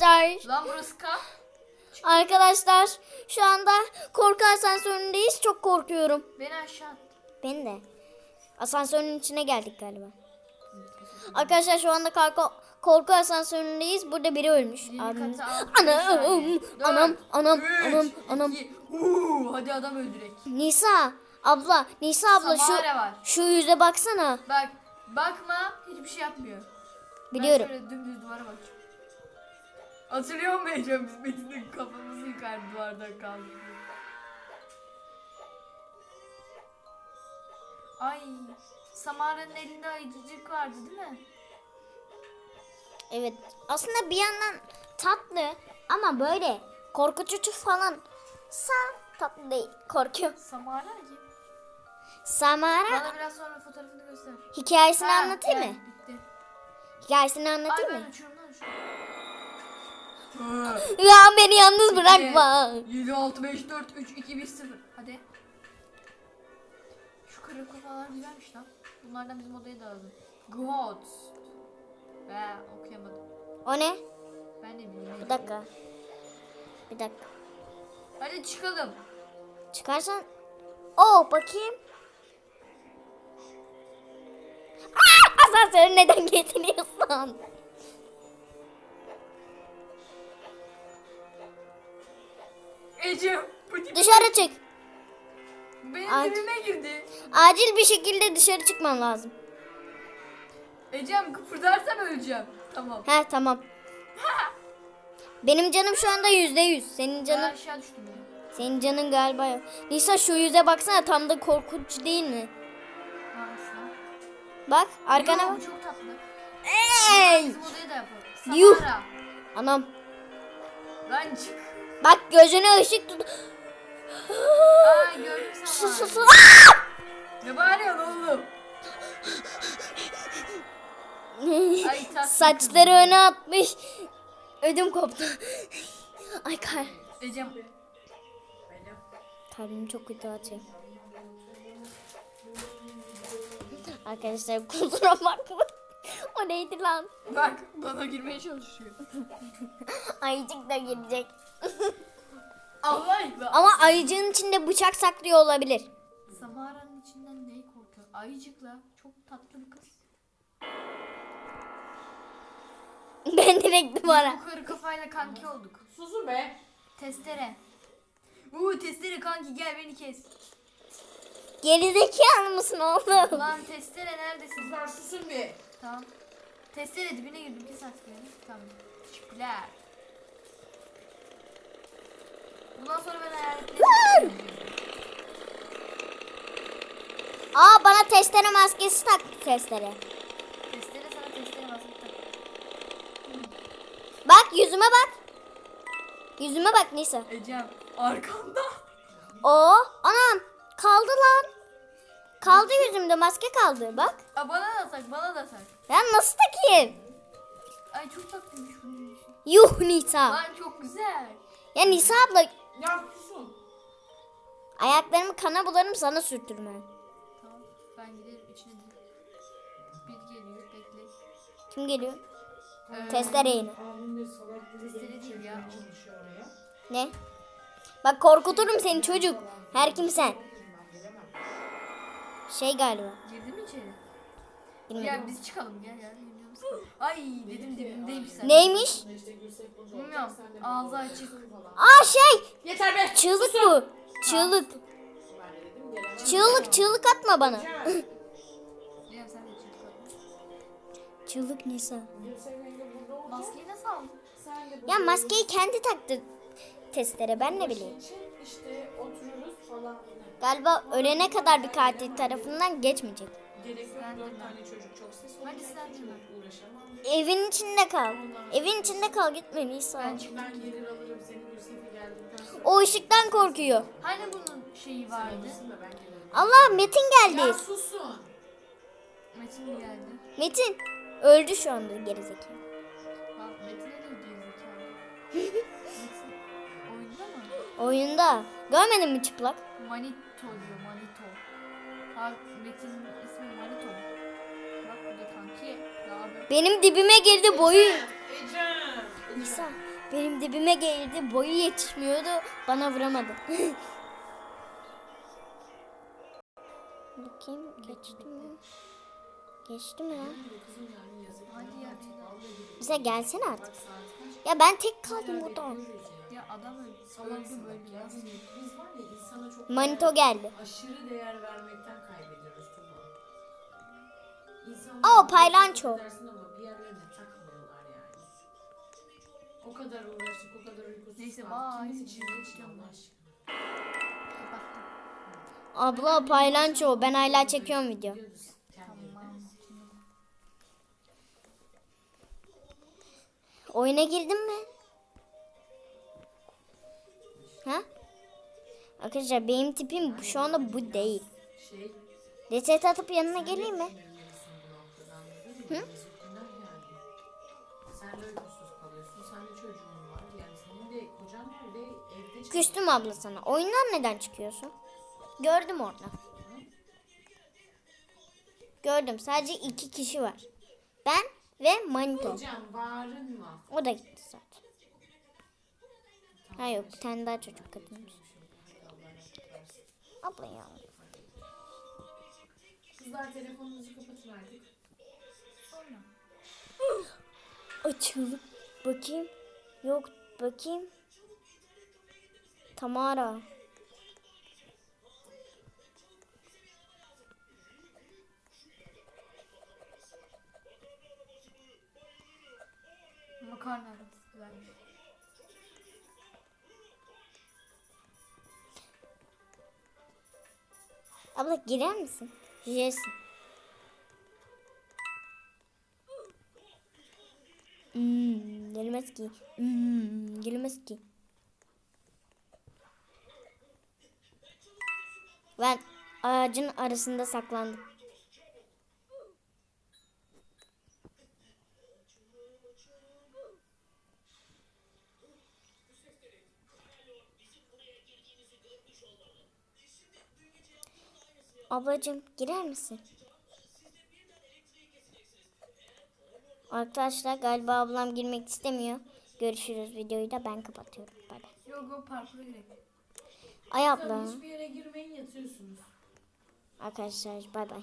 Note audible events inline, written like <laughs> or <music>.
Arkadaşlar, Lan burası kamp. arkadaşlar şu anda korku asansöründeyiz. Çok korkuyorum. Beni aşağı at. Ben de. Asansörün içine geldik galiba. Arkadaşlar şu anda korku, korku asansöründeyiz. Burada biri ölmüş. Anam, anam, anam, anam, anam. iki, uuu, hadi adam öldürek. Nisa, abla, Nisa abla şu Samara var. şu yüze baksana. Bak bakma hiçbir şey yapmıyor. Biliyorum. Ben şöyle dümdüz duvara bakacağım. Hatırlıyor musun Ecem biz Metin'in kafamızı yukarı duvardan kaldırdık. Ay Samara'nın elinde ayıcıcık vardı değil mi? Evet. Aslında bir yandan tatlı ama böyle korkutucu falan. Sa tatlı değil. Korkuyorum. Samara kim? Samara Bana biraz sonra fotoğrafını göster. hikayesini Ha, anlatayım gel, mı? Bitti. Hikayesini Ay anlatayım ben mı? uçuyorum lan beni yalnız bırakma. 7, 6, 5, 4, 3, 2, 1, 0. Hadi. Şu kara kafalar güzelmiş lan. Bunlardan bizim odaya da alalım. Gods. Be okuyamadım. O ne? Ben de bilmiyorum. Bir dakika. Bir dakika. Hadi çıkalım. Çıkarsan. Oo bakayım. Aa, asansörü neden <laughs> getiriyorsun? Tip Dışarı çık. benim Ay. dibime girdi. Acil bir şekilde dışarı çıkman lazım. Ecem kıpırdarsam öleceğim. Tamam. He tamam. <laughs> Benim canım şu anda yüzde yüz. Senin Ben canın, aşağı düştüm ya. senin canın galiba yok. Nisa şu yüze baksana tam da korkunç değil mi? Aslında. Bak arkana Yo, bak. bu çok tatlı. Ey! Bizim odaya da yapalım. Yuh. Samara. Anam. Lan çık. Bak gözüne ışık tut. Ay gördüm Samara. sus sus. Ne bağırıyorsun oğlum? Ay, tatlı Saçları öne atmış. Ödüm koptu. Ay kar. Ecem. Kalbim çok kötü atıyor. Arkadaşlar kusura bakma. O neydi lan? Bak bana girmeye çalışıyor. Ayıcık da girecek. Allah. Ama ayıcığın içinde bıçak saklıyor olabilir. Samara'nın içinden neyi korkuyor? Ayıcıkla çok tatlı bir kız. <laughs> Ben direkt duvara. Bu karı kafayla kanki olduk. Susun be. Testere. Uuu testere kanki gel beni kes. Gerizekalı mısın oğlum? Lan testere neredesin? Kızlar susun bir. Tamam. Testere dibine girdim kes artık beni. Tamam. Teşekkürler. Bundan sonra ben hayaletleri Aa bana testere maskesi tak testere. Testere sana testere basıp tak. Bak yüzüme bak. Yüzüme bak Nisa. Ecem arkanda. Oo anam kaldı lan. Kaldı yüzümde maske kaldı bak. Aa, bana da tak bana da tak. Ben nasıl takayım? Ay çok tatlıymış bunun. Yuh Nisa. Lan çok güzel. Ya Nisa abla Ya susun. ayaklarımı kana bularım sana sürtürme. Tamam ben giderim içine de. Bir geliyor bekle. Kim geliyor? Ee, Testere yine. Abim de salak gibi Testere değil ya. çekmeye çalışıyor oraya. Ne? Bak korkuturum seni çocuk. Her kimsen. Ben gelemem. Şey galiba. Girdi mi içeri? Bilmiyorum. Gel biz çıkalım gel ya. Ay dedim dibimdeymiş sen. Neymiş? Bilmiyorum. Ağzı açık. falan. Aa şey Yeter be. çığlık bu. Çığlık. Çığlık çığlık atma bana. Gel. Diyorum sen de. Çığlık Nisa. Maskeyi nasıl aldın? Ya maskeyi kendi taktı testere ben ne bileyim. çek, işte otururuz falan. Galiba ölene kadar bir katil tarafından geçmeyecek. Gerek yok dört tane çocuk çok ses olur. Hadi sinirlendirme. Uğraşamam. Evin içinde kal. Evin içinde kal gitme Nisa. Ben çıktım. Ben gelir alırım seni Gülsefe geldikten sonra. O ışıktan korkuyor. Hani bunun şeyi vardı? Ben gelirim. Allah Metin geldi. Ya susun. Metin mi geldi? Metin öldü şu anda gerizekalı. Bak Metin'e de gerizekalı. Metin oyunda mı? Oyunda. Görmedin mi çıplak? Manito diyor Manito. Metin'in ismi Manito. Bak bu da kanki. Abi. Benim dibime girdi boyu. Ecem. İsa benim dibime geldi. Boyu yetişmiyordu. Bana vuramadı. <laughs> Bakayım geçti mi? Geçti mi lan? Bize gelsene artık. Ya ben tek kaldım burada. Bekliyoruz ya. Ya adam öldü. Salaksın Öldü bak öldü. ya. Biz, biz var ya insana çok Manito değer- geldi. aşırı değer vermekten kaybediyoruz. İnsanlar bir paylanço. dersin ama bir yerlerine takmıyorlar yani. O kadar uğraştık, o kadar uykusuz Neyse, kaldık. vay. Kimin için, için Allah aşkına. Kapattım. Abla paylanço. Ben hala çekiyorum video. Biliyoruz kendilerini. Tamam. Oyuna girdin mi? Ha? Arkadaşlar benim tipim şu anda bu değil. Şey, Reset atıp yanına geleyim mi? mı? Çalışıyor. Küstüm abla sana. Oyundan neden çıkıyorsun? Gördüm orada. Gördüm. Sadece iki kişi var. Ben ve Manito. Hocam bağırınma. O da gitti zaten. Ha yok bir tane daha çocuk katılmış. Abla ya. Kızlar telefonunuzu kapatın artık. Sonra. Açıldı. Bakayım. Yok bakayım. Tamara. Makarna arası. Abla girer misin? Girersin. Hmm, gelmez ki. Hmm, gelmez ki. Ben ağacın arasında saklandım. Ablacığım girer misin? Arkadaşlar galiba ablam girmek istemiyor. Görüşürüz videoyu da ben kapatıyorum. Bay bay. Yok yok parkura gidelim. Ay abla. hiçbir yere girmeyin yatıyorsunuz. Arkadaşlar bay bay.